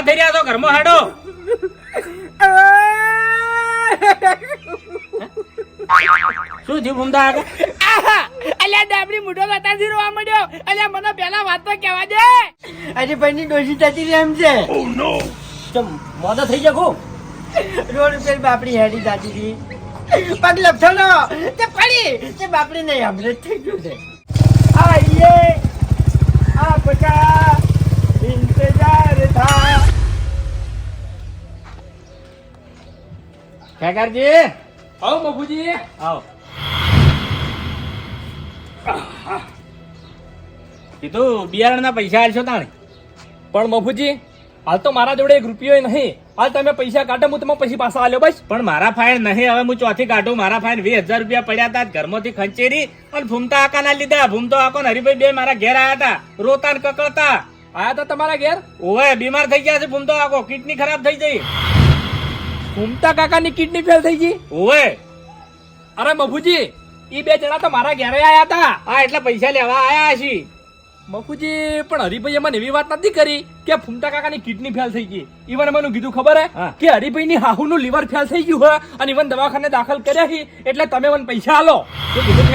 ઊભા થઈ રહ્યા છો ઘરમાં હાડો. શું થયું ભૂમતા અલ્યા ડાબડી મોઢો લતાથી રોવા મળ્યો અલ્યા મને પેલા વાત તો કહેવા દે. આજે ભાઈની ડોશી થતી રહી એમ છે. ઓ નો તો થઈ જકો રોડ ઉપર બાપડી હેડી જાતી હતી. પગ લપસણો. તે પડી. તે બાપડી નહીં હમણાં થઈ ગયું છે. આઈએ. આપકા ઇંતજાર થા ખેકરજી આવો મફુજી આવો કીધું બિયારણના પૈસા આલશો તાણે? પણ મફુજી હાલ તો મારા જોડે એક રૂપિયો નહીં. હાલ તમે પૈસા કાઢો હું તમે પછી પાછા આલ્યો બસ. પણ મારા ફાઇન નહીં હવે હું ચોથી કાઢું. મારા ફાઇન વીસ હજાર રૂપિયા પડ્યા હતા ઘરમાંથી ખંચેરી અને ભૂમતા આકા ના લીધા. ભૂમતો આકો ને હરીભાઈ બે મારા ઘેર આવ્યા હતા. રોતા ને કકળતા. આયા તો તમારા ઘેર? ઓવે બીમાર થઈ ગયા છે ભૂમતો આખો. કિડની ખરાબ થઈ ગઈ. ભૂમતા કાકાની કિડની ફેલ થઈ ગઈ. ઓવે. અરે મફુજી ઈ બે જણા તો મારા ઘેરે આયા હતા. આ એટલે પૈસા લેવા આયા છી મફુજી પણ હરિભાઈ મને એવી વાત નથી કરી કે ફૂમતા કાકાની કિડની ફેલ થઈ ગઈ. ઈવન મને કીધું ખબર હે? હા. કે હરિભાઈની હાહુનું લીવર ફેલ થઈ ગયું હોય અને ઈવન દવાખાને દાખલ કર્યા છે એટલે તમે મને પૈસા આલો. શું કીધું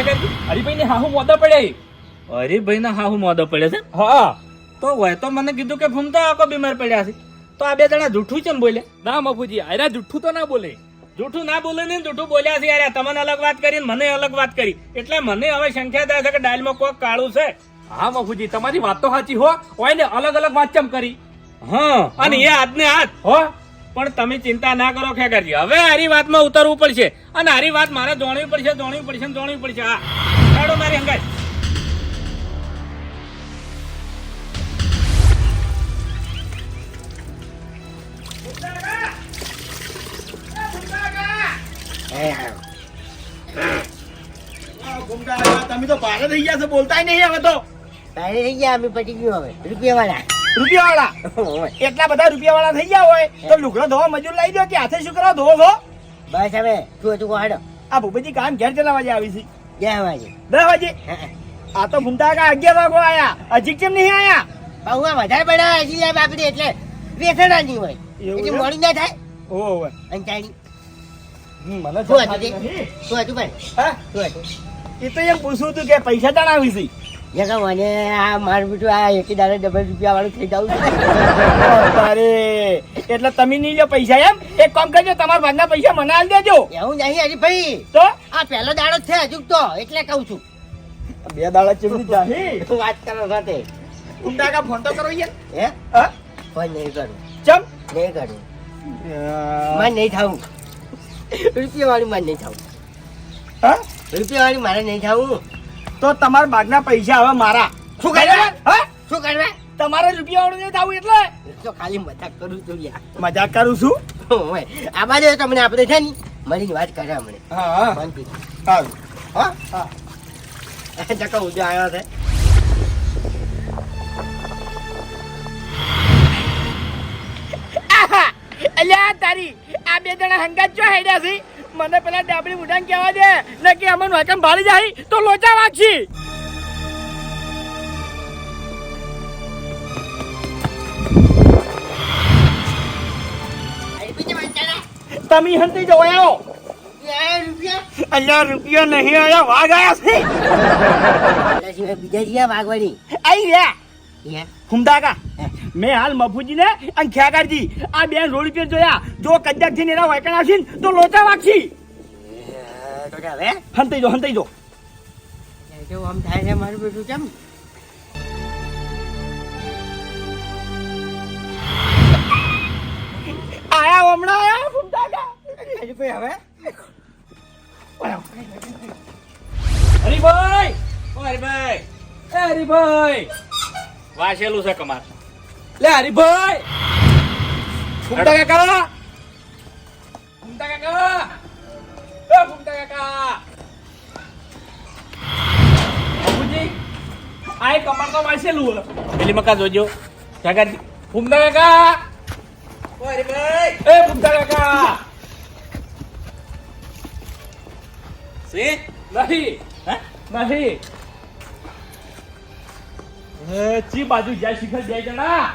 હરિભાઈની હાહુ મોદા પડ્યા હરિભાઈના હાહુ મોદો પડે છે? હા. તો હોય તો મને કીધું કે ભૂમતો આખો બીમાર પડ્યા છે. તો આ બે જણા જૂઠું ચમ બોલે? ના મફુજી આયરા જૂઠું તો ના બોલે. જૂઠું ના બોલે ને જૂઠું બોલ્યા છે યાર તમને અલગ વાત કરી ને મને અલગ વાત કરી. એટલે મને હવે સંખ્યા થાય છે કે ડાયલમાં કોક કાળું છે. હા મફુજી તમારી વાત તો સાચી હો હોય ને અલગ અલગ વાત ચમ કરી? હા અને એ હાથને હાથ હો? પણ તમે ચિંતા ના કરો ખેકરજી હવે હારી વાતમાં ઉતરવું પડશે. અને હારી વાત મારે જોણવી પડશે જોણવી પડશે ને જોણવી પડશે. હા. હેડો મારી હંગાત તો ભારે થઈ ગયા છે બોલતા નહીં હવે તો. તારે થઈ ગયા અમે પટી ગયું હવે. રૂપિયા વાળા રૂપિયા વાળા એટલા બધા રૂપિયા વાળા થઈ ગયા હોય? તો લુગડા ધોવા મજૂર લઈ દો કે હાથે શું કરવા ધોવો છો? બસ હવે તું હતું હાડો આ ભૂપેજી કામ ઘેર ચલા વાગે આવી છે. ગયા વાગે. દસ વાગે? આ તો ભૂમતા કા અગિયાર વાગો આયા. હજી કેમ નહીં આયા? બહુ આ વધારે પડ્યા હજી યાર બાપડી એટલે વેસણા નહીં હોય એટલે મોડી ના થાય. ઓ અંચાણી ચાણી મને શું હતું શું હતું ભાઈ હા? શું હતું? એ તો એમ પૂછવું હતું કે પૈસા તાણ આવી છે? જગા મને આ મારું બીટું આ એકી દાડે ડબલ રૂપિયા વાળું થઈ જવું છે. અરે એટલે તમે નહીં લો પૈસા એમ? એક કામ કરજો તમારા ભાગના પૈસા મને આલ દેજો. એવું નહીં હજી ભાઈ તો? આ પહેલો દાડો છે હજુ તો એટલે કહું છું. બે દાડા ચેવડી જાહી તું વાત કરો સાથે. ભૂમતા કા ફોન તો કરો યાર. હે? હા? પણ નહીં કરું. ચમ? નહીં કરું. મને નહીં થાવું રૂપિયા વાળું મને નહીં થાવું હા? રૂપિયા વાળું મારે નહીં ખાવું. તો તમારા બાગના પૈસા હવે મારા. શું કરવા? હા? શું કરવા તમારે રૂપિયા વાળું નહીં થવું એટલે? તો ખાલી મજાક કરું છું યાર મજાક કરું છું? આ બાજુ તમને આપણે છે ને મળીને વાત કરે હમણે હા હા. હા? હા. જકો ઉજો આવ્યો છે! અલ્યા તારી આ બે જણા હંગાત જો હેડ્યા છે? મને પેલા ડાબડી મુઢાને કહેવા દે. ને કે અમન વાકમ ભાળી જાય તો લોચા વાગશી. તમે હંતી જો આવ્યો રૂપિયા અલ્યા રૂપિયા નહીં આયા વાઘ આયા છે. બીજા જ્યાં વાગવાની આઈ ગયા હુમદા હુમદાકા મેં હાલ મફુજીને અને ખ્યાકારજી આ બેન રોડ પર જોયા. જો કદાચથી એના વાયકણ આવશે ને તો લોચા વાગશી. એ તો હવે હંતી જો. હંતી જો કેવું આમ થાય છે મારું બેટું કેમ? આયા હમણાં આયા હુમદાકા હજુ ભાઈ હવે હરીભાઈ! હરીભાઈ! હરિભાઈ! વાસેલું છે કમાર. લે હરિભાઈ! ફૂમતા કાકા ફૂમતા કાકા એ ફૂમતા કાકા! બાપુજી આ એક કમર તો વાંચેલું. પેલી મકા જોજો. ખેકરજી ફૂમતા કાકા! ઓ હરીભાઈ! એ ફૂમતા કાકા! સી નહીં. હે? નહીં. ચી બાજુ જાય શિખર બે જણા?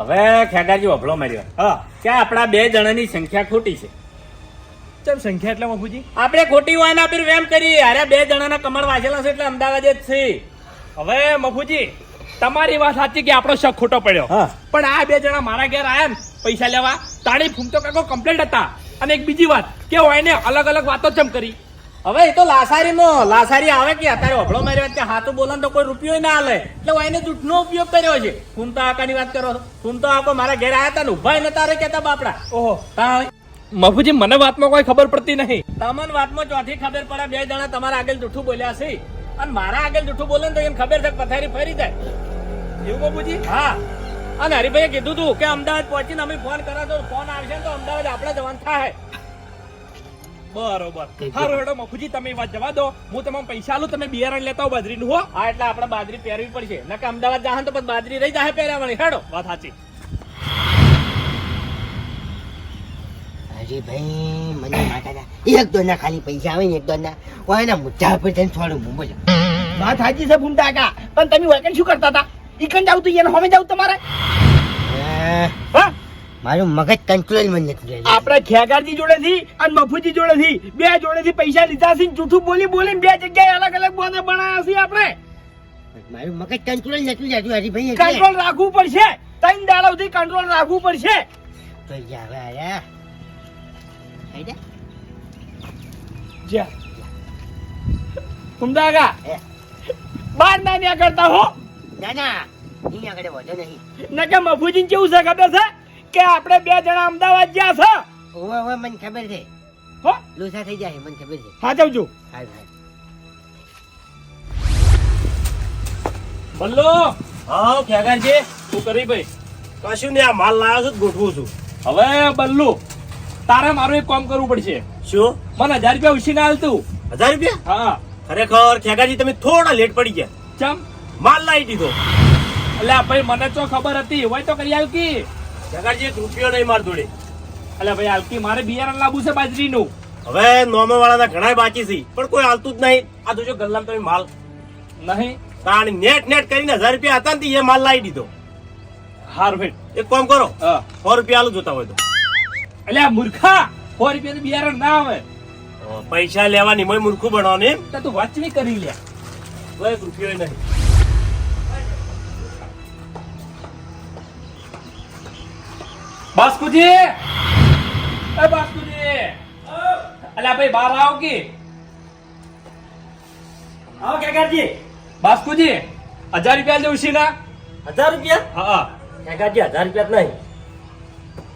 હવે ખેડાજી વભળો માર્યો હા. કે આપણા બે જણાની સંખ્યા ખોટી છે. ચમ સંખ્યા એટલે મફુજી? આપણે ખોટી હોય ને આપણે વેમ કરી અરે બે જણાના કમળ વાંચેલા છે એટલે અમદાવાદ જ છે. હવે મફુજી તમારી વાત સાચી કે આપણો શક ખોટો પડ્યો. પણ આ બે જણા મારા ઘેર આયા ને પૈસા લેવા તાળી ફૂમતો કાકો કમ્પ્લેટ હતા. અને એક બીજી વાત કે હોય ને અલગ અલગ વાતો ચમ કરી? હવે એ તો લાસારીમાં લાસારી આવે કે અત્યારે વભળો માર્યો કે હાથું બોલે તો કોઈ રૂપિયો ના હાલે એટલે હું એને જૂઠનો ઉપયોગ કર્યો છે. ફૂમતો આકાની વાત કરો છો. ફૂમતો આકો મારા ઘેર આયા હતા ને ઊભા એને તારે કેતા બાપડા. ઓહો. તા મફુજી મને વાતમાં કોઈ ખબર પડતી નહીં. તમને વાતમાં ચોથી ખબર પડે બે જણા તમારા આગળ જૂઠું બોલ્યા છે. અને મારા આગળ જૂઠું બોલે ને તો એમ ખબર છે પથારી ફરી જાય. એવું બાપુજી? હા. અને હરિભાઈએ કીધું તું કે અમદાવાદ પહોંચીને અમે ફોન કરા તો ફોન આવશે તો અમદાવાદ આપણે જવાનું થાય. બરોબર. સારું હેડો મફુજી તમે વાત જવા દો. હું તમને પૈસા આલું તમે બિયારણ લેતા હો બાજરીનું હો. હા એટલે આપણે બાજરી પહેરવી પડશે. નકે અમદાવાદ જાહે તો પછી બાજરી રહી જાહે પહેરવાની. હેડો. વાત સાચી. અરે ભાઈ મને માતા એક દોના ખાલી પૈસા આવે ને એક દોના હું એના મુદ્દા પર જઈને છોડું હું બોલો વાત સાચી છે ભૂમતા કા પણ તમે વેકન શું કરતા હતા? ઈકન જાવ તો એને હોમે જાવ તમારે? હા? મારું મગજ કંટ્રોલમાં નથી. આપણે ખેગારજી જોડેથી અને મફુજી જોડેથી બે જોડેથી પૈસા લીધા છે જૂઠું બોલી બોલીને બે જગ્યાએ અલગ અલગ બોને બનાવ્યા છે આપણે. મારું મગજ કંટ્રોલ નથી રહેતું હરીભાઈ. કંટ્રોલ રાખવું પડશે. ત્રણ દાડા સુધી કંટ્રોલ રાખવું પડશે. તો જાવે આયા. હેડે? જા. ભૂમતા બાર ના ન્યા કરતા હો. ના ના. અહીંયા આગળ વધો નહીં. નકે મફુજી કેવું છે ખબર છે? કે આપણે બે જણા અમદાવાદ ગયા છે? ઓવે ઓવે મને ખબર છે. હો? લોસા થઈ જાય મને ખબર છે. હા જાવજો હારું, હારું. બલ્લો હા ખેગાજી શું કરી ભાઈ? કશું નહીં આ માલ લાવ્યો છું ગોઠવું છું. હવે બલ્લુ તારે મારું એક કામ કરવું પડશે. શું? મને હજાર રૂપિયા ઉછીને હાલતું હજાર રૂપિયા? હા. ખરેખર ખેગાજી તમે થોડા લેટ પડી ગયા. ચમ? માલ લાવી દીધો. એટલે ભાઈ મને તો ખબર હતી હોય તો કરી હાલકી ખેગાજી રૂપિયો નહીં માર જોડે. એટલે ભાઈ હાલકી મારે બિયારણ લાવવું છે બાજરીનું. હવે નોમો વાળાના ઘણા બાકી છે પણ કોઈ હાલતું જ નહીં. આ તો જો ગલ્લામાં તમે માલ. નહીં. તાણી નેટ નેટ કરીને હજાર રૂપિયા હતા ને એ માલ લાવી દીધો. હાર ભાઈ એક કામ કરો સો રૂપિયા આલુ જોતા હોય તો. આ મૂર્ખા સો બિયારણ ના આવે. પૈસા લેવાની મોય મૂર્ખું બનવાની. તું વાત કરી લે. એક રૂપિયો નહીં. બાસ્કુજી! એ બાસ્કુજી! અલ્યા ભાઈ બહાર આવો કે? આવો કેકાજી બાસ્કુજી હજાર રૂપિયા લેવું છે ના? હજાર રૂપિયા? હા ખેગાજી હજાર રૂપિયા નહીં.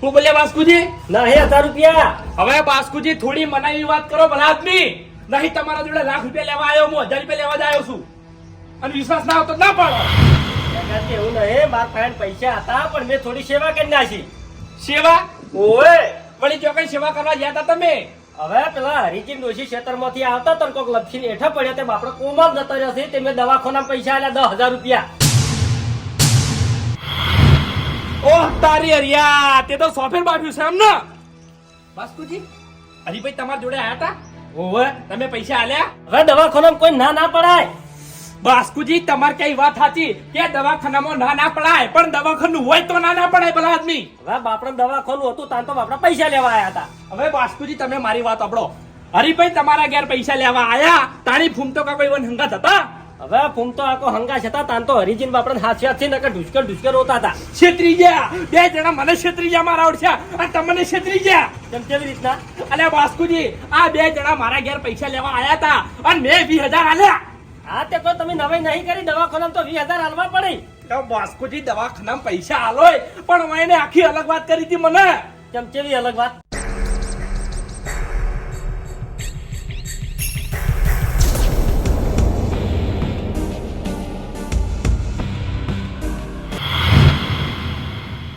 હું બોલ્યા બાસ્કુજી? ના હે હજાર રૂપિયા. હવે બાસ્કુજી થોડી મનાવી વાત કરો ભલા આદમી. નહીં તમારા જોડે લાખ રૂપિયા લેવા આવ્યો હું હજાર રૂપિયા લેવા જ આવ્યો છું. અને વિશ્વાસ ના આવતો ના પાડો. ખેગાજી એવું નહીં મારા પાસે પૈસા હતા પણ મેં થોડી સેવા કરી નાખી. સેવા? ઓએ વળી ચોકઈ સેવા કરવા ગયા હતા તમે? હવે પેલા હરિજી ડોશી માંથી આવતા તન કોક લપસીને હેઠા પડ્યા તેમ આપણે કોમા જતો રહ્યો છે તે મેં દવાખાના પૈસા આલ્યા દસ હજાર રૂપિયા. ઓહ તારી હરિયા તે તો સોફેર બાંધ્યું છે એમ ને? વાસ્તુજી હરિભાઈ તમારા જોડે આયા હતા ઓવે. તમે પૈસા આલ્યા? હવે દવાખાનામાં કોઈ ના ના પડાય. બાસ્કુજી તમારે કઈ વાત સાચી? કે દવાખાનામાં ના ના પડાય? પણ દવાખાનું હોય તો ના ના પડાય ભલા આદમી. હવે બાપડે દવાખાનું હતું તાન તો બાપડા પૈસા લેવા આવ્યા હતા. હવે બાસ્કુજી તમે મારી વાત આપડો હરીભાઈ તમારા ઘેર પૈસા લેવા આયા? તાણી ફૂમતો કા કોઈ વન હંગાત હતા? હવે ફૂમ તો આખો હંગા હતા તાન તો હરિજીન બાપડા હાથ હાથ નકર ઢુસકર ઢુસકર હોતા હતા. છેતરી ગયા. બે જણા મને છેતરી ગયા મારા ઓળખ્યા. અને તમને છેતરી ગયા. કેમ કેવી રીતના? અલ્યા બાસ્કુજી આ બે જણા મારા ઘેર પૈસા લેવા આયા હતા. અને મેં વીસ હજાર આલ્યા. હા તે કોઈ તમે નવાઈ નહીં કરી દવાખાના તો વીસ હજાર હાલવા પડી. તો બાસ્કુજી દવાખાનામાં પૈસા હાલો પણ હું એને આખી અલગ વાત કરી હતી મને. કેમ કેવી અલગ વાત?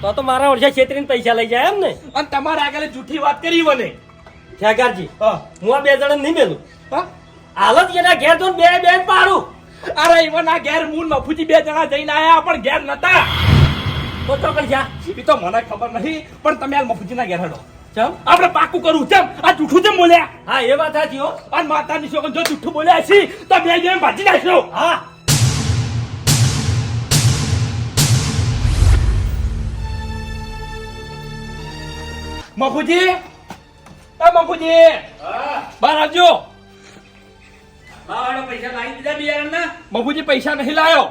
તો તો મારા ઓળખે છેતરીને પૈસા લઈ જાય એમ ને? અને તમારે આગળ જૂઠી વાત કરી મને. ઠેકારજી હું. આ બે જણા નહીં મેલું. હા? હાલત એના ઘેર તો બે બેન પાડું. અરે ઈવન આ ઘેર મૂન મફુજી બે જણા જઈને આયા પણ ઘેર નતા. તો પણ જા. એ તો મને ખબર નહીં પણ તમે આ મફુજીના ઘેર હડો. ચમ? આપણે પાકું કરવું ચમ? આ જૂઠું ચમ બોલ્યા? હા એ વાત સાચી હો. અને માતાની છોકરી જો જૂઠું બોલ્યા છે તો બે જણ ભાજી નાખશો હા. મફુજી? એ મફુજી? બહાર આવજો. બાવાળો પૈસા લાવી દીધા બિયારણના? મફુજી પૈસા નહીં લાયો.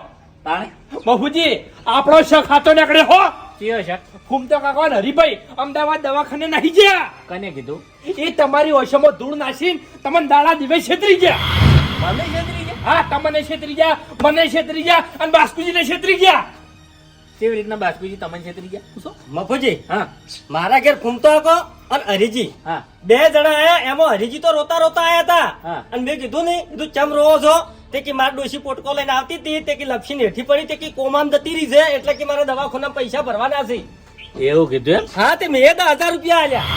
બાપુજી આપણો શખ હાથો નીકળે હો. ચિયો છે ફૂમતો કાકા ને હરીભાઈ અમદાવાદ દવાખાને નહીં ગયા. કને કીધું? એ તમારી ઓછામાં ધૂળ નાસી તમને દાડા દિવે છેતરી ગયા. મને છેતરી ગયા? હા તમને છેતરી ગયા મને છેતરી ગયા અને બાસ્કુજીને છેતરી ગયા. કેવી રીતના બાસ્કુજી તમને છેતરી ગયા? શું? મફુજી હા. મારા ઘેર ઘૂમતો હતો. અને હરીજી બે જણા આયા એમાં હરીજી તો રોતા રોતા આયા હતા અને મેં કીધું ને કીધું ચમ રોવો છો? તે કે માર ડોશી પોટકો લઈને આવતી હતી તે કે લપસીને હેઠી પડી તે કે કોમામ જતી રહી છે એટલે કે મારે દવાખાના પૈસા ભરવાના છે. એવું કીધું એમ? હા તે મેં દસ હજાર રૂપિયા આલ્યા.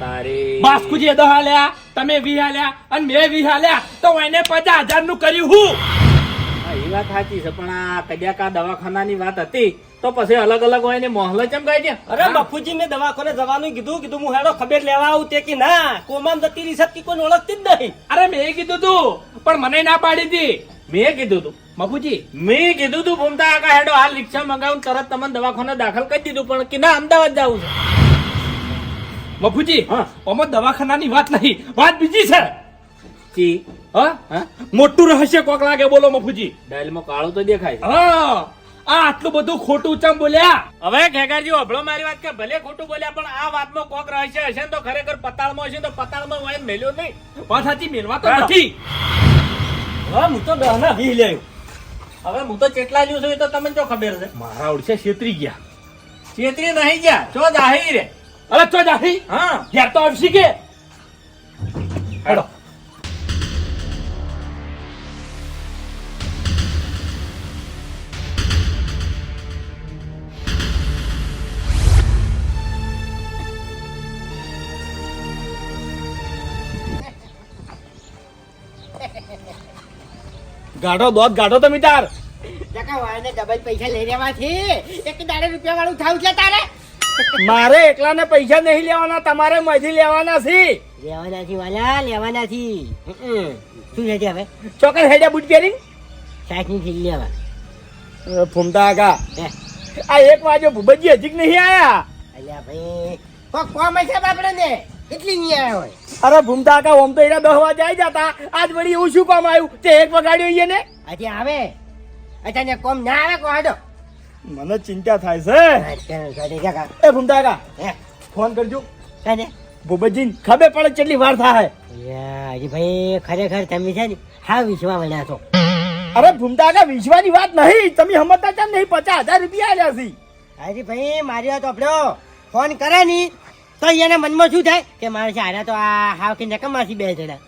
તારી. બાસ્કુજી દહ આલ્યા તમે વી આલ્યા અને મેં વી આલ્યા તો એને પચાસ હજારનું કર્યું હું. એ વાત સાચી છે પણ આ કદાચ આ દવાખાનાની વાત હતી તો પછી અલગ અલગ હોય ને મોહલ્લો ચમ ગાય છે? અરે બાપુજી મેં દવાખાને જવાનું કીધું. કીધું હું હેડો ખબર લેવા આવું તે કે ના કોમામ જતી રહી કે કોઈ ઓળખતી જ નહીં. અરે મેં કીધું તું પણ મને ના પાડી હતી. મેં કીધું તું. બાપુજી મેં કીધું તું ભૂમતા આકા હેડો હાલ રિક્ષા મંગાવું તરત તમને દવાખાને દાખલ કરી દીધું પણ કે ના અમદાવાદ જવું છે. બાપુજી હા. આમાં દવાખાનાની વાત નહીં. વાત બીજી છે. કી હા? મોટું રહસ્ય કોક લાગે બોલો મફુજી ડાયલમાં કાળો તો દેખાય હા. આ આટલું બધું ખોટું ચમ બોલ્યા? હવે ખેગારજી અભળો મારી વાત કે ભલે ખોટું બોલ્યા પણ આ વાતમાં કોક રહસ્ય હશે ને તો ખરેખર પતાળમાં હશે તો પતાળમાં હોય મેલ્યો નહીં. વાત સાચી મેળવા તો નથી. હવે હું તો દહના વી લેયો હવે હું તો ચેટલા લ્યું છું એ તો તમને જો ખબર છે? મારા ઓળશે છેતરી ગયા. છેતરી નહીં ગયા ચો જાહી રે. અરે ચો જાહી? હા. ઘેર તો આવશી કે? હેડો. ગાઢો દોત ગાઢો તમે તાર. ટકા વાળને ડબલ પૈસા લઈ રહ્યા છે એક દાડે રૂપિયા વાળું થાવ છે તારે? મારે એકલાને પૈસા નહીં લેવાના તમારે મજી લેવાના છે. લેવાના છે વાલા લેવાના છે શું છે તે હવે? ચોકર હેડ્યા બુટ પહેરી ની થેલી લેવા. ફૂમતા આગા આ એક વાજો ભૂબજી હજી નહીં આયા? અલ્યા ભાઈ કોમ હશે બાપડે ને એટલી નહીં આવ્યા હોય. અરે ભૂમતા કા ઓમ તો એના દસ વાગે જાય જતા. આજ વળી એવું શું કામ આવ્યું? તે એક વગાડ્યો ઈ ને આજે આવે. અચાનક કોમ ના આવે કોહાડો મને ચિંતા થાય છે. એ ભૂમતા કા હે? ફોન કરજો. કાને? ભૂપતજી ખબર પડે કેટલી વાર થાય. હજી ભાઈ ખરેખર તમે છે ને હા વિશ્વા મળ્યા છો. અરે ભૂમતા કા વિશ્વાની વાત નહીં. તમે સમજતા કેમ નહીં? પચાસ હજાર રૂપિયા આવ્યા છે. હજી ભાઈ મારી વાત આપણો ફોન કરે ની. તો એના મનમાં શું થાય? કે મારે સારા તો આ હાવ કે નકમાથી બે જણા.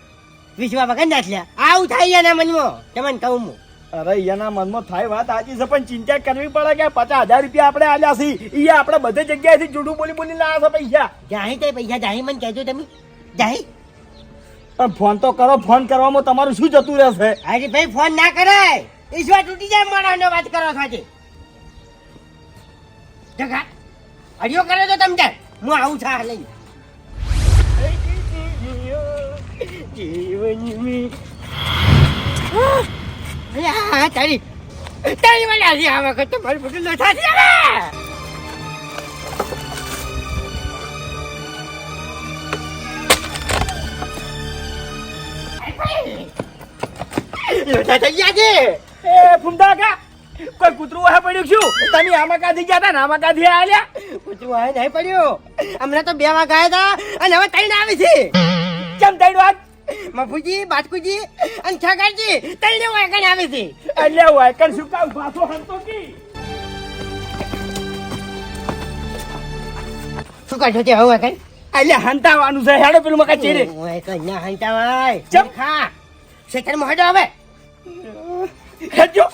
વિશ્વા વગર નાખ્યા આવું થાય એના મનમાં. તમને કહું હું. અરે એના મનમાં થાય વાત સાચી છે પણ ચિંતા કરવી પડે કે પચાસ હજાર રૂપિયા આપણે આલ્યા છે. એ આપણે બધે જગ્યાએથી જૂઠું બોલી બોલી લાવ્યા છે પૈસા. જાહી તે પૈસા જાહી મને કહેજો તમે. જાહી. પણ ફોન તો કરો ફોન કરવામાં તમારું શું જતું રહેશે? અરે ભાઈ ફોન ના કરાય. ઈશ્વર તૂટી જાય માણસનો વાત કરો છો આજે. હરિયો કરે તો તમે ત્યાં. હું આવું છું લઈને અરે આ તારી તારી વાળી આજે આ વખત તો મારું બધું લોઠા છે. લોઠા થઈ ગયા છે એ ફૂમતા કા કોઈ કૂતરું વાહે પડ્યું શું? તમે આમાં કાથી ગયા હતા ને? આમાં કાથી આલ્યા કૂતરું વાય નહીં પડ્યું. હમણાં તો બે વાગ્યા હતા અને હવે ત્રણ આવે છે. કેમ તૈણ વાત? મફુજી બાટકુજી અને છગાજી ત્રણે વાગણ આવે છે. એટલે વાયકર શું કામ? પાછો હંતો કી? શું કાઢો છે હવે વાગણ એટલે હંતાવાનું છે. હેડો પેલું મકા ચીરે. વાગણ ના હંતાવાય. ચમ. ખા. શેતરમાં હટો હવે. હેડજો.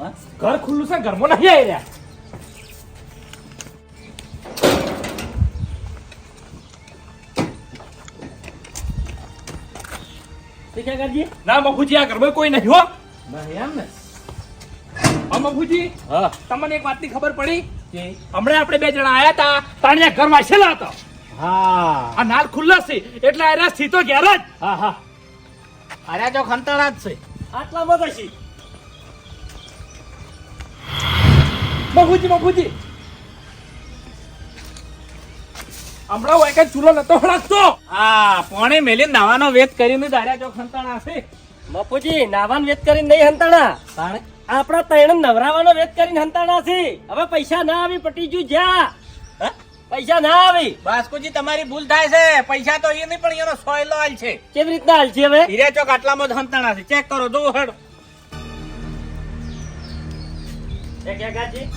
હા? ઘર ખુલ્લું છે ઘરમાં નહીં આવી રહ્યા. ના મફુજી આ ઘરમાં કોઈ નહીં હો. એમ ને? હા મફુજી હા. તમને એક વાતની ખબર પડી? હમણાં આપણે બે જણા આયા હતા તાણિયા ઘરમાં વાંચેલા હતા. હા. આ નાલ ખુલ્લા છે એટલે આ સીધો ઘેર જ. હા હા. અરે જો ખંતાળા જ છે. આટલા શી? મફુજી મફુજી હમણાં હોય કઈ ચૂલો નતો હળગતો. હા પોણે મેલી નાવાનો વેત કરીને દાર્યા જો ખંતાણા છે. બાપુજી નાવાન વેત કરીને નહીં હંતાણા. આપણા તૈણ નવરાવાનો વેત કરીને હંતાણા છે. હવે પૈસા ના આવી પટી ગયું જ્યાં પૈસા ના આવી. બાસ્કુજી તમારી ભૂલ થાય છે. પૈસા તો એ નહીં પણ એનો સોયલો હાલ છે. કેવી રીતના હાલ છે હવે? હીરે ચોક આટલામાં જ હંતાણા છે. ચેક કરો જોવો હેડ. એ કાકાજી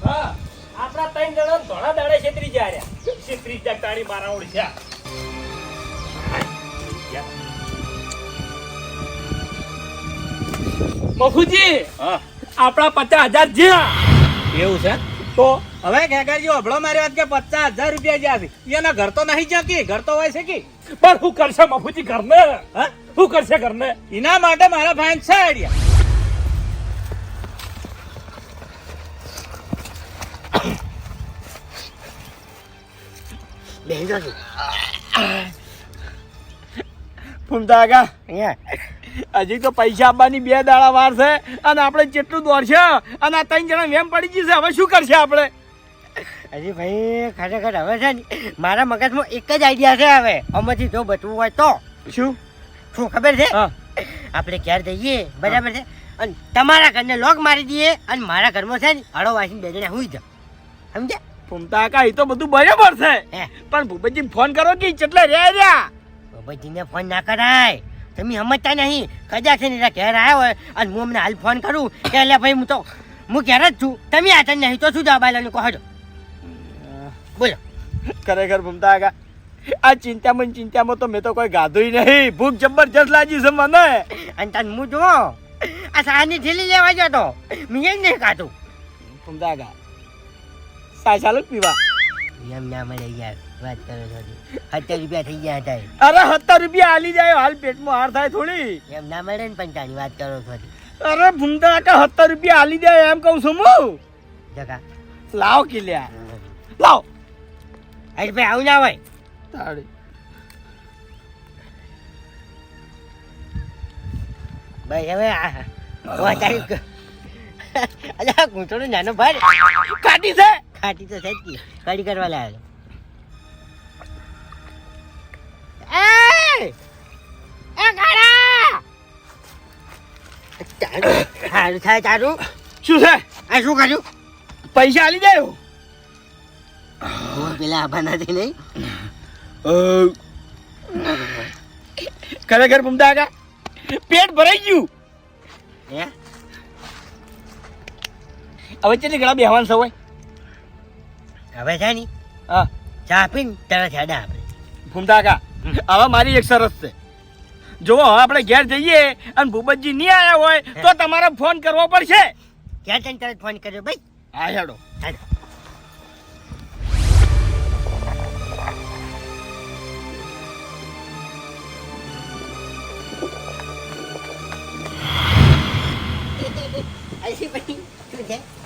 આપણા ત્રણ જણા ધોળા દાડે છેતરી જાય રહ્યા. હજાર તાળી મારા ઓળખ્યા. મફુજી હા. આપણા પચાસ હજાર જ્યાં એવું છે? તો? હવે ખેગાજી અભળો મારી વાત કે પચાસ હજાર રૂપિયા જ્યાં છે. એના ઘર તો નહીં જ્યાં કે? ઘર તો હોય છે કે? પણ શું કરશે મફુજી ઘરને? હા? શું કરશે ઘરને? એના માટે મારા ભાઈ છે આઈડિયા બેસી છું. ફૂમતા હજી તો પૈસા આપવાની બે દાડા વાર છે અને આપણે જેટલું દોડશે અને આ ત્રણ જણા વેમ પડી જશે હવે શું કરશે આપણે? હજી ભાઈ ખરેખર હવે છે ને મારા મગજમાં એક જ આઈડિયા છે હવે. આમાંથી જો બચવું હોય તો. શું? શું ખબર છે? હા. આપણે ક્યારે જઈએ બરાબર છે? અને તમારા ઘરને લોક મારી દઈએ અને મારા ઘરમાં છે ને હળો વાસીને બે જણા હુઈ જાઓ. સમજ્યા? ફૂમતા કા એ તો બધું બરાબર છે. પણ ભૂપતજી ફોન કરો કે કેટલા રહ્યા રહ્યા? બાબાજીને ફોન ના કરાય. તમે સમજતા નહીં. કદાચ છે ને એના ઘેર આવ્યા હોય અને હું અમને હાલ ફોન કરું. કે એટલે ભાઈ હું તો હું ઘેર જ છું. તમે આ નહીં તો શું જવાબ આવેલો કહો છો બોલો. ખરેખર ભૂમતા કા આ ચિંતામાં ચિંતામાં તો મેં તો કોઈ ગાધું નહીં. ભૂખ જબરજસ્ત લાગી છે મને. અને તને હું જો આ સાની ઢીલી લેવા જતો મેં નહીં ખાધું. ફૂમતા કાકા સાય ચાલુ પીવા એમ ના મળે યાર વાત કરો છો સત્તર રૂપિયા થઈ ગયા હતા અરે સત્તર રૂપિયા હાલી જાય હાલ પેટમાં હાર થાય થોડી એમ ના મળે ને પંચાની વાત કરો છો અરે ફૂમતા કાકા સત્તર રૂપિયા હાલી જાય એમ કહું છું હું જગા લાવ કિલ્યા લાવ અરે ભાઈ આવું ના હોય તાળી ભાઈ હવે આ તારી અલ્યા નાનો ભાઈ કાઢી છે ખાટી તો થઈ જ કડી કરવા લાવ્યો એ! એ ગાડા! સારું થાય તારું. શું છે આ શું કર્યું? પૈસા આલી જાય હું પેલા આભાનાથી નહીં. ખરેખર ભૂમતા કાકા પેટ ભરાઈ ગયું. હે? હવે ચેટલી ઘણા બેહવાન સવાય હવે છે ને હા. ચા પીને તરત હેડા આપણે. ભૂમતા કાકા હવે મારી એક સરસ છે. જો આપણે ઘેર જઈએ અને ભૂપતજી નહીં આવ્યા હોય તો તમારે ફોન કરવો પડશે. ક્યાં તને તરત ફોન કર્યો ભાઈ? હા હેડો. છે?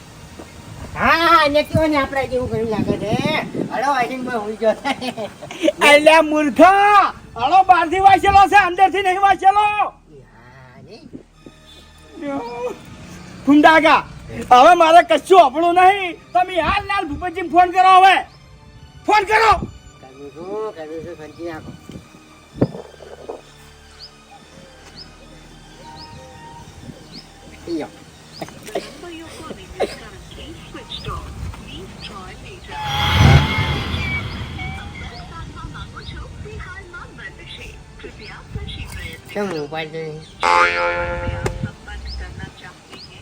હા હા ને કયો ને આપણે જેવું કર્યું લાગે છે? હળો હુઈ ગયો અલ્યા મૂર્ખા! હળો બહારથી વાંચેલો છે અંદરથી નહીં વાંચેલો? ફુંડાગા હવે મારે કશું આપણું નહીં. તમે હાલ લાલ ભૂપતજી ફોન કરો હવે. ફોન કરો. કરું છું કરું છું રાખો લ્યો. કેમ हैं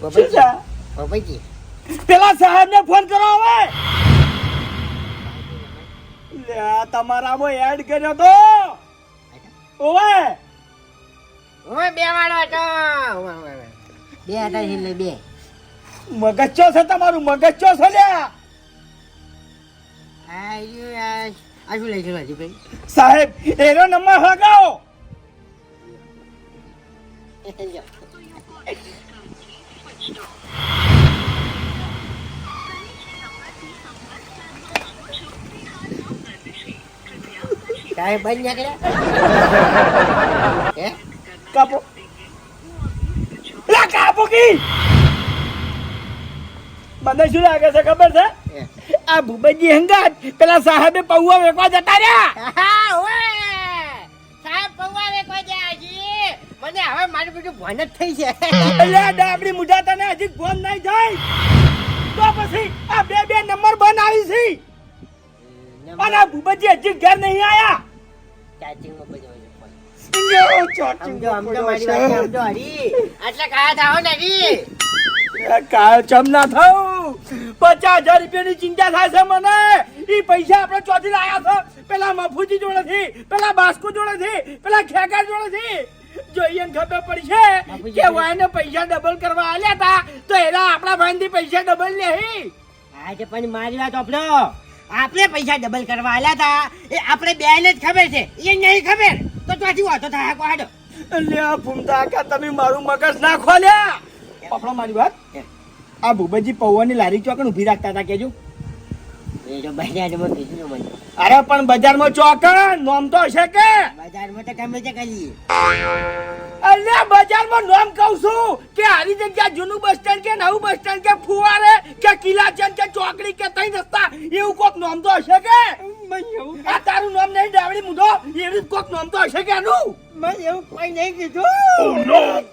શું છે? બાબાજી પેલા સાહેબ ને ફોન કરો હવે તમારામાં એડ કર્યો તો ઓવે ઓવે બે વાળો હતો. બે હતા એટલે બે મગજ ચો છે તમારું મગજચો છે લ્યા આ શું લઈશું હજી ભાઈ સાહેબ એનો નંબર લગાવો સાહેબ બંધ નીકળ્યા હે? કાપો. કાપો કી? મને શું લાગે છે ખબર છે. આ ભૂપતજી હંગાત. પેલા સાહેબે પૌવા વેકવા જતા રહ્યા! સાહેબ પૌવા વેચવા ગયા છે. મને હવે મારું બધું જ થઈ છે. એટલે આ ડાબડી તને હજી ફોન નહીં થાય તો પછી આ બે બે નંબર બંધ આવી છે. અને આ ભૂપતજી હજી ઘેર નહીં આયા. ચાચીમાં બધો છે ફોન. સમજો, ચોચી સમજો સમજો મારી વાત સમજો હરી. આટલા કાયા થાઓ ને હરી. કાળ ચમ ના થયું પચાસ હજાર રૂપિયાની ચિંતા થાય છે મને. એ પૈસા આપણે ચોથી લાયા છે. પેલા મફુજી જોડેથી પેલા બાસ્કુ જોડેથી પેલા ખેકર જોડેથી. જોઈએ ખબર પડશે કે વાયને પૈસા ડબલ કરવા આલ્યા હતા તો એના આપણા ભાઈ પૈસા ડબલ નહીં આજે પણ મારી વાત આપલો આપણે પૈસા ડબલ કરવા આલ્યા હતા એ આપણે બેને જ ખબર છે. એ નહીં ખબર. તો ત્યાંથી વાતો થાય કોહાડો આ ફૂમતા કા તમે મારું મગજ ના ખોલ્યા પકડો મારી વાત. આ ભૂપતજી પૌવાની લારી ચોકન ઊભી રાખતા હતા કેજો અરે પણ બજારમાં ચોક નોમ તો હશે કે? બજારમાં તો ગમે તે કરીએ. અલ્યા બજારમાં નામ કહું છું કે આરી જગ્યા જૂનું બસ સ્ટેન્ડ કે નવું બસ સ્ટેન્ડ કે ફુવારે કે કિલાચંદ કે ચોકડી કે તઈ રસ્તા એવું કોક નામ તો હશે કે? આ તારું નામ નહીં ડાવડી મુદો એવું કોક નામ તો હશે કે એનું? મેં એવું કોઈ નહીં કીધું.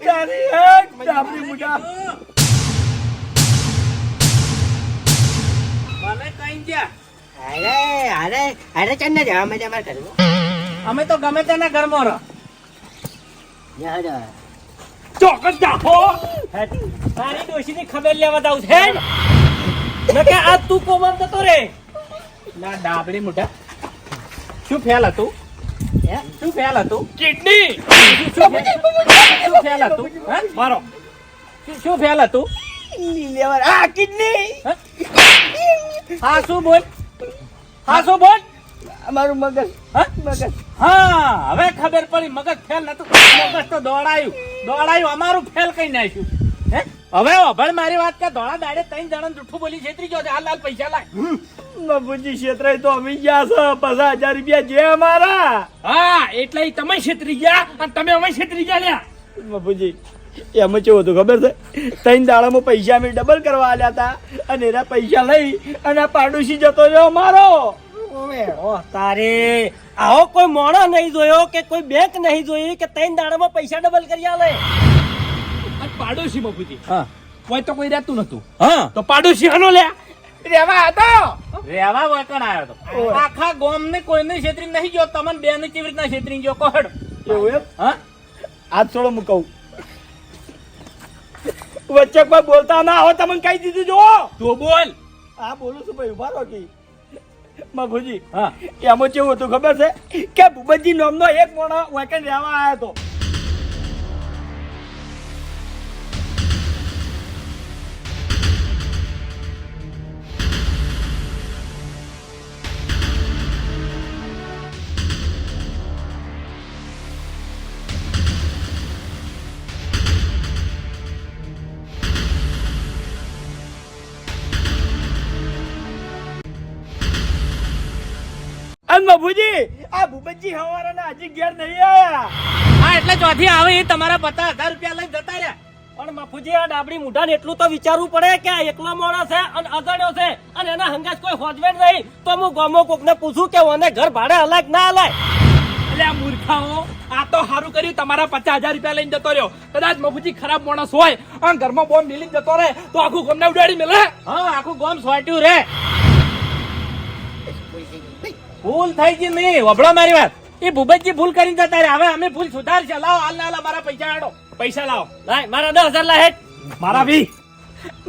તારી એક ડાબડી મુદા મને કઈ ગયા. અરે અરે અરે ચંદ જવા માટે અમારે કરવું અમે તો ગમે તેના ઘરમાં રહો. યાર. ચોકસ જાહો તારી ડોશીની ખબર લેવા દાવ છે. નકે આ તું કોમમ જતો રે. ના ડાબડી મોઢા શું ફેલ હતું? હે? શું ફેલ હતું? કિડની. શું ફેલ- હતું? હે? મારો. શું- શું ફેલ હતું? લીલેવર આ કિડની. હે? હા શું બોલ? હા શું બોલ? અમારું મગજ મગજ. હા હવે ખબર પડી મગજ ફેલ નતું મગજ તો દોડાયું. દોડાયું અમારું ફેલ કઈ નાખ્યું. હે? હવે અભળ મારી વાત કે ધોળા દાડે ત્રણ જણા જૂઠું બોલી છેતરી ગયો છે. હાલ હાલ પૈસા લાય. બાપુજી છેતરાય તો અમે ગયા છો. પચાસ હજાર રૂપિયા જે અમારા. હા એટલે તમે છેતરી ગયા અને તમે અમે છેતરી ગયા લ્યા. બાપુજી એમાં કેવું હતું ખબર છે? ત્રણ દાડામાં પૈસા અમે ડબલ કરવા આલ્યા હતા અને એના પૈસા લઈ અને આ પાડોશી જતો રહ્યો મારો ઓહ તારે. આવો કોઈ મોણો નહીં જોયો કે કોઈ બેંક નહીં જોઈ કે ત્રણ દાડામાં પૈસા ડબલ કરી આલે? પાડોશી બાપુજી. હા. કોઈ તો કોઈ રહેતું નતું. હા. તો પાડોશી હનો લે રેવા હતો? રેવા વળકણ આવ્યો હતો આખા ગોમ ને કોઈને છેતરી નહીં ગયો તમને બે ને કેવી રીતના છેતરી ગયો કોહડ એવું એમ? હા? આજ છોડો હું કહું. વચ્ચે કોઈ બોલતા ના આવો તમને કહી દીધું જો તું બોલ. હા બોલું છું ભાઈ ઊભા રહો કી. બાપુજી હા. એમાં કેવું હતું ખબર છે? કે ભૂપતજી નામનો એક મોણો વેકન રહેવા આવ્યો હતો. આ ભૂપતજી હવારાના હજી ઘેર નહીં આયા. હા એટલે ચોથી આવે એ તમારા પચાસ હજાર રૂપિયા લઈને જતા રહ્યા. પણ બાપુજી આ ડાબડી મુઢાને એટલું તો વિચારવું પડે કે આ એકલો મોણો છે અને અજાણ્યો છે અને એના હંગાસ કોઈ હોજવે નહીં. તો હું ગામો કોકને પૂછું કે ઓને ઘર ભાડે અલગ ના અલાય એટલે આ મૂર્ખાઓ આ તો સારું કર્યું તમારા પચાસ હજાર રૂપિયા લઈને જતો રહ્યો. કદાચ મફુજી ખરાબ માણસ હોય અને ઘરમાં બોમ્બ મિલી જતો રહે તો આખું ગમને ઉડાડી મેલે. હા આખું ગોમ સોટ્યું રે. ભૂલ થઈ ગઈ નહીં. વભળો મારી વાત. એ ભૂપતજી ભૂલ કરીને જતા રે હવે અમે ભૂલ સુધારશે. લાવો હાલ લાલા મારા પૈસા આડો પૈસા લાવો. લાય મારા દસ હજાર લાહે મારા બી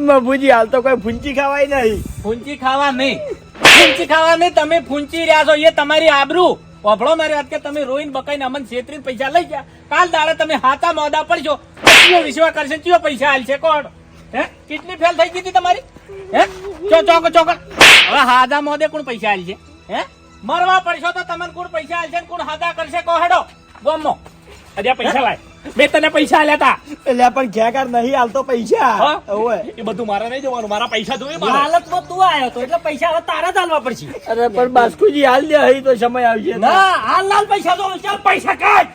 બાબુજી હાલ તો કોઈ ફૂંચી ખાવાય નહીં. ફૂંચી ખાવા નહીં. ફૂંચી ખાવા નહીં તમે ફૂંચી રહ્યા છો. એ તમારી આબરૂ. વભળો મારી વાત કે તમે રોઈને બકાઈને અમન છેતરીને પૈસા લઈ ગયા. કાલ દાડે તમે હાથા મોદા પડશો. કયો વિશ્વા કરશે. કયો પૈસા હાલશે કોણ? હે? કેટલી ફેલ થઈ ગઈ હતી તમારી? હે? ચો ચોક ચોક. હવે હાદા મોદે કોણ પૈસા હાલશે હે? મરવા પડશો તો તમને કોણ પૈસા આલશે ને કોણ હાદા કરશે? હેડો ગમો આજે પૈસા લાય. મેં તને પૈસા આલ્યા તા. એટલે પણ ખેગાર નહીં આલતો પૈસા. ઓય એ બધું મારે નહીં જોવાનું. મારા પૈસા જોઈએ મારે. હાલતમાં તું આવ્યો તો એટલે પૈસા હવે તારા જ આલવા પડશે. અરે પણ બાસ્કુજી હાલ દે હઈ તો સમય આવશે. ના હાલ લાલ પૈસા તો ચાલ પૈસા કાઢ.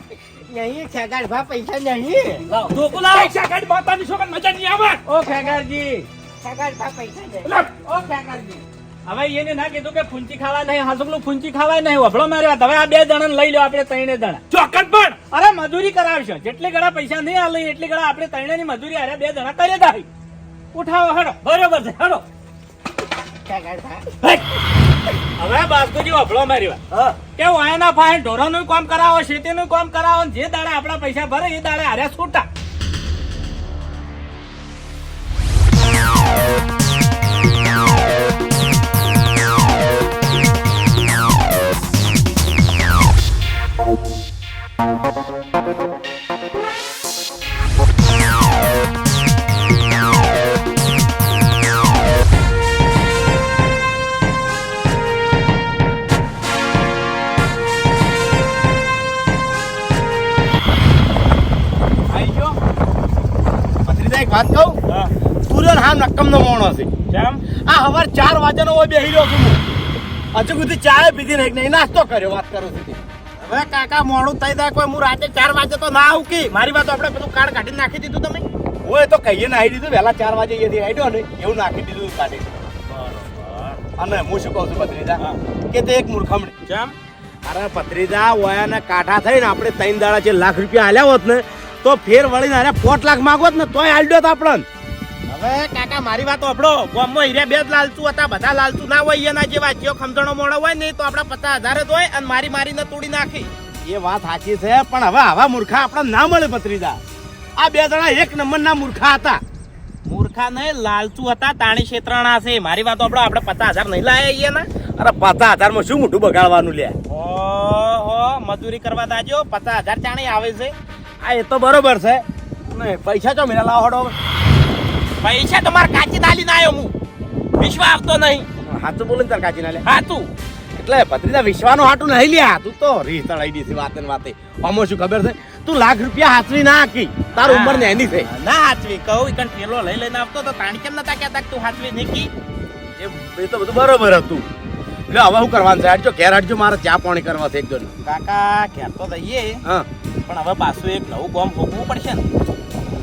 નહીં ખેગાડ ભા પૈસા નહીં. લાવ. ધોકું પૈસા કાઢ માતાની છોકરા મજા નહીં આવે. ઓ ખેગાડજી ખેગાડ ભા પૈસા નહીં. ઓ ખેગારજી હવે એને ના કીધું કે ફૂંચી ખાવા નહીં હાસુકલું ફૂંચી ખાવાય નહીં વફળો મારી વાત. હવે આ બે જણાને લઈ લો આપણે ત્રણે જણા. ચોક્કસ પણ. અરે મજૂરી કરાવશો. જેટલી ગળા પૈસા નહીં આલે એટલી ગળા આપણે ત્રણે ની મજૂરી અરે બે જણા કરી દાઈ ઉઠાવો હડો. બરોબર છે હડો. હવે બાસ્કુજી વફળો મારી વાત. કે વાયના ફાઈન ઢોરોનું કામ કરાવો શેતીનું કામ કરાવો જે દાડે આપણા પૈસા ભરે એ દાડે હારે છૂટા. વાત કહું? સૂર્ય હા નક્કમનો મોણો છે. કેમ? આ હવાર ચાર વાગ્યાનો હોય બેહી રહ્યો છું હું. હજુ સુધી ચાય પીધી નહીં નાસ્તો કર્યો વાત કરો સુધી હવે કાકા મોડું થઈ જાય કોઈ હું રાતે ચાર વાગે તો ના આવું કે? મારી વાત આપણે બધું કાર્ડ કાઢી નાખી દીધું તમે? હું તો કહીએ નાખી દીધું વહેલા ચાર વાગે અહીંયાથી આડ્યો ને એવું નાખી દીધું કાઢી. અને હું શું કહું છું ભત્રીજા કે તે એક મૂર્ખામણી. કેમ? અરે ભત્રીજા ને કાઢા થઈને આપણે ત્રણ દાડા જે લાખ રૂપિયા આલ્યા હોત ને તો ફેર વળીને અરે પોટ લાખ માંગોત ને તોય હાલ્યો તો આપણને. હવે કાકા મારી વાત આપણો ગામમાં હીરા બે જ લાલચુ હતા બધા લાલચું ના હોય એના જેવા જેઓ ખમજણો મોડો હોય ને તો આપડા પચાસ હજાર જ હોય અને મારી મારીને તોડી નાખી. એ વાત સાચી છે પણ હવે આવા મૂર્ખા આપણા ના મળે ભત્રીજા. આ બે જણા એક નંબરના મૂર્ખા હતા. મૂર્ખા નહીં લાલચુ હતા તાણી ક્ષેત્રણા છે. મારી વાત આપણો આપણે પચાસ હજાર નહીં લાયા ને અરે પચાસ હજારમાં શું મોટું બગાડવાનું લે? ઓહો મજૂરી કરવા દાજો પચાસ હજાર ચાણી આવે છે. આ એ તો બરોબર છે. પૈસા ચો મેળા લાવો હડો? પૈસા તમારે મારે કાચી નાલી ના આવ્યો હું. વિશ્વા આવતો નહીં. હાચું બોલે તાર કાચી નાલે હાચું. એટલે ભત્રીજા વિશ્વાનું હાટું નહીં લ્યા. તું તો રીસ તળાઈ દીધી વાતે ને વાતે. અમો શું ખબર છે? તું લાખ રૂપિયા હાચવી ના હાકી. તાર ઉંમર ને એની છે. ના હાચવી. કહું ઈકન પેલો લઈ લઈને આવતો તો તાણ કેમ નતા કહેતા તું હાચવી નહીં કી? એ તો બધું બરોબર હતું. એટલે હવે શું કરવાનું છે? હાટજો ઘેર હાટજો મારે ચા પાણી કરવા છે એક જણ કાકા ઘેર તો જઈએ. હા. પણ હવે પાછું એક નવું ગોમ ભોગવવું પડશે ને.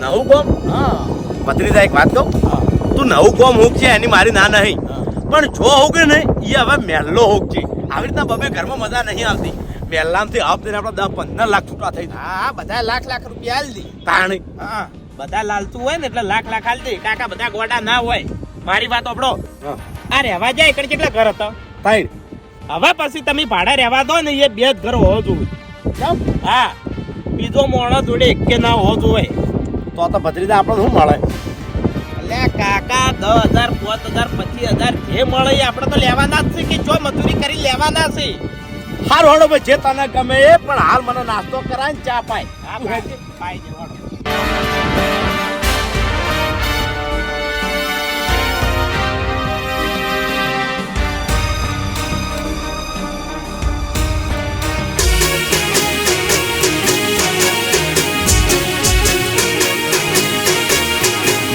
નવું ગોમ? હા. ભત્રીજા એક વાત કહું? તું નવું કોમ હુક છે એની મારી ના નહીં. પણ જો હુક ને એ હવે મહેલો હોક છે. આવી રીતના બબે ઘરમાં મજા નહીં આવતી. મહેલામાંથી દઈને આપણે દસ પંદર લાખ છૂટા થઈ હા બધા લાખ લાખ રૂપિયા આલ દી. તાણી. હા બધા લાલતું હોય ને એટલે લાખ લાખ આલ દે. કાકા બધા ગોડા ના હોય. મારી વાત આપણો આ રહેવા જાય એકડ કેટલા ઘર હતા? ભાઈ હવે પછી તમે ભાડા રહેવા દો ને એ બે જ ઘર હોવો જોઈએ. હા બીજો મોણો જોડે એકે ના હોવો જોઈએ. તો તો ભત્રીજા આપણે શું મળે? એટલે કાકા દસ હજાર પાંચ હજાર પચીસ હજાર જે મળે એ આપણે તો લેવાના જ છે કે જો મજૂરી કરી લેવાના છે? હાર હોડો ભાઈ જે તને ગમે એ પણ હાલ મને નાસ્તો કરાય ને ચા પાય. હા